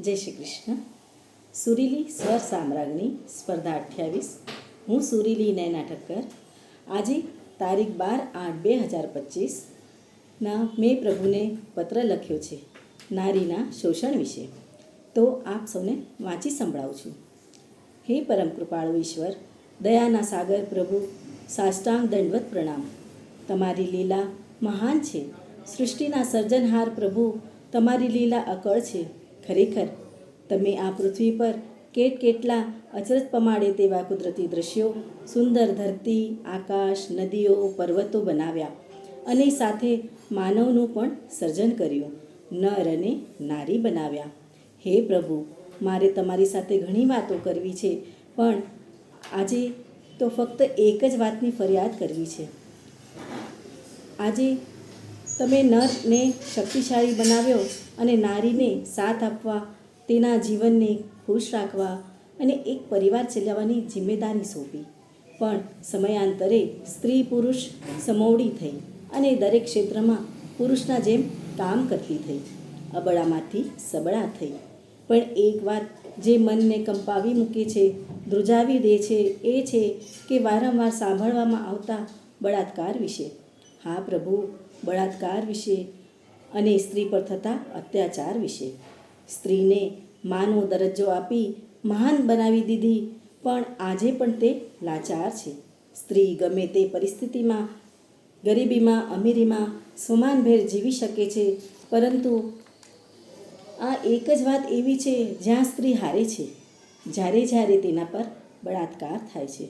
જય શ્રી કૃષ્ણ. સુરીલી સ્વર સામ્રાજ્ઞી, સ્પર્ધા અઠ્યાવીસ. હું સુરીલી નૈના ઠક્કર આજે તારીખ બાર આઠ બે હજાર પચીસના મેં પ્રભુને પત્ર લખ્યો છે નારીના શોષણ વિશે. તો આપ સૌને વાંચી સંભળાવું છું. હે પરમ કૃપાળુ ઈશ્વર, દયાના સાગર પ્રભુ, સાષ્ટાંગ દંડવત પ્રણામ. તમારી લીલા મહાન છે. સૃષ્ટિના સર્જનહાર પ્રભુ, તમારી લીલા અકળ છે. ખરેખર, તમે આ પૃથ્વી પર કેટ કેટલા અચરજ પમાડે તેવા કુદરતી દ્રશ્યો, સુંદર ધરતી, આકાશ, નદીઓ, પર્વતો બનાવ્યા અને સાથે માનવનું પણ સર્જન કર્યું, નર અને નારી બનાવ્યા. હે પ્રભુ, મારે તમારી સાથે ઘણી વાતો કરવી છે, પણ આજે તો ફક્ત એક જ વાતની ફરિયાદ કરવી છે. આજે તમે નરને શક્તિશાળી બનાવ્યો અને નારીને સાથ આપવા, તેના જીવનને ખુશ રાખવા અને એક પરિવાર ચલાવવાની જિમ્મેદારી સોંપી. પણ સમયાંતરે સ્ત્રી પુરુષ સમોવડી થઈ અને દરેક ક્ષેત્રમાં પુરુષના જેમ કામ કરતી થઈ. અબળામાંથી સબળા થઈ. પણ એક વાત જે મનને કંપાવી મૂકે છે, ધ્રુજાવી દે છે, એ છે કે વારંવાર સાંભળવામાં આવતા બળાત્કાર વિશે. હા પ્રભુ બળાત્કાર વિશે અને સ્ત્રી પર થતા અત્યાચાર વિશે. સ્ત્રીને માનો દરજ્જો આપી મહાન બનાવી દીધી, પણ આજે પણ તે લાચાર છે. સ્ત્રી ગમે તે પરિસ્થિતિમાં, ગરીબીમાં, અમીરીમાં સમાનભેર જીવી શકે છે, પરંતુ આ એક જ વાત એવી છે જ્યાં સ્ત્રી હારે છે. જ્યારે જ્યારે તેના પર બળાત્કાર થાય છે.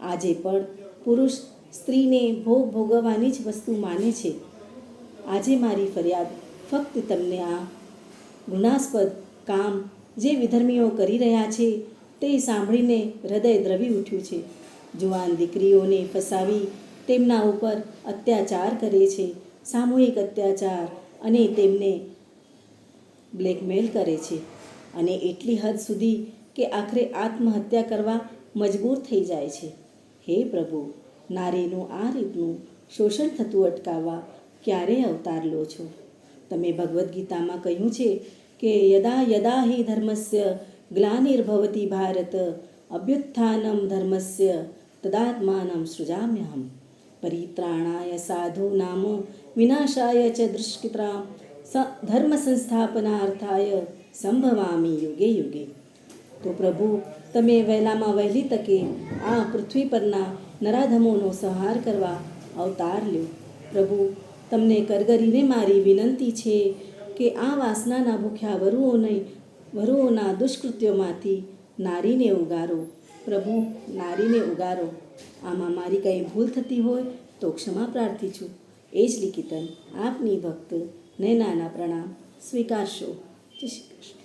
આજે પણ પુરુષ સ્ત્રીને ભોગ ભોગવવાની જ વસ્તુ માને છે. આજે મારી ફરિયાદ. ફક્ત તમને આ ગુનાસ્પદ કામ જે વિધર્મીઓ કરી રહ્યા છે તે સાંભળીને હૃદય દ્રવી ઉઠ્યું છે. જુવાન દીકરીઓને ફસાવી તેમના ઉપર અત્યાચાર કરે છે, સામૂહિક અત્યાચાર અને તેમને બ્લેકમેલ કરે છે. અને એટલી હદ સુધી કે આખરે આત્મહત્યા કરવા મજબૂર થઈ જાય છે. હે પ્રભુ, નારીનું આ રીતનું શોષણ થતું અટકાવવા ક્યારે અવતાર લો છો? તમે ભગવદ્ ગીતામાં કહ્યું છે કે યદા યદા હિ ધર્મસ્ય ગ્લાનિર્ભવતી ભારત, અભ્યુત્થાનમ ધર્મસ્ય તદાત્માનમ સૃજામ્યહમ. પરિત્રાણાય સાધુ નામો વિનાશાય ચ દુષ્કૃતા ધર્મ સંસ્થાપનાર્થાય સંભવામી યુગે યુગે. તો પ્રભુ, તમે વહેલામાં વહેલી તકે આ પૃથ્વી પરના નરાધમોનો સંહાર કરવા અવતાર લ્યો. પ્રભુ તમને કરગરીને મારી વિનંતી છે કે આ વાસનાના ભૂખ્યા વરુઓને વરુઓના દુષ્કૃત્યોમાંથી નારીને ઉગારો. પ્રભુ, નારીને ઉગારો. આમાં મારી કંઈ ભૂલ થતી હોય તો ક્ષમા પ્રાર્થી છું. એ જ લિખિતન, આપની ભક્ત નૈનાના પ્રણામ. સ્વીકારશો. જય શ્રી કૃષ્ણ.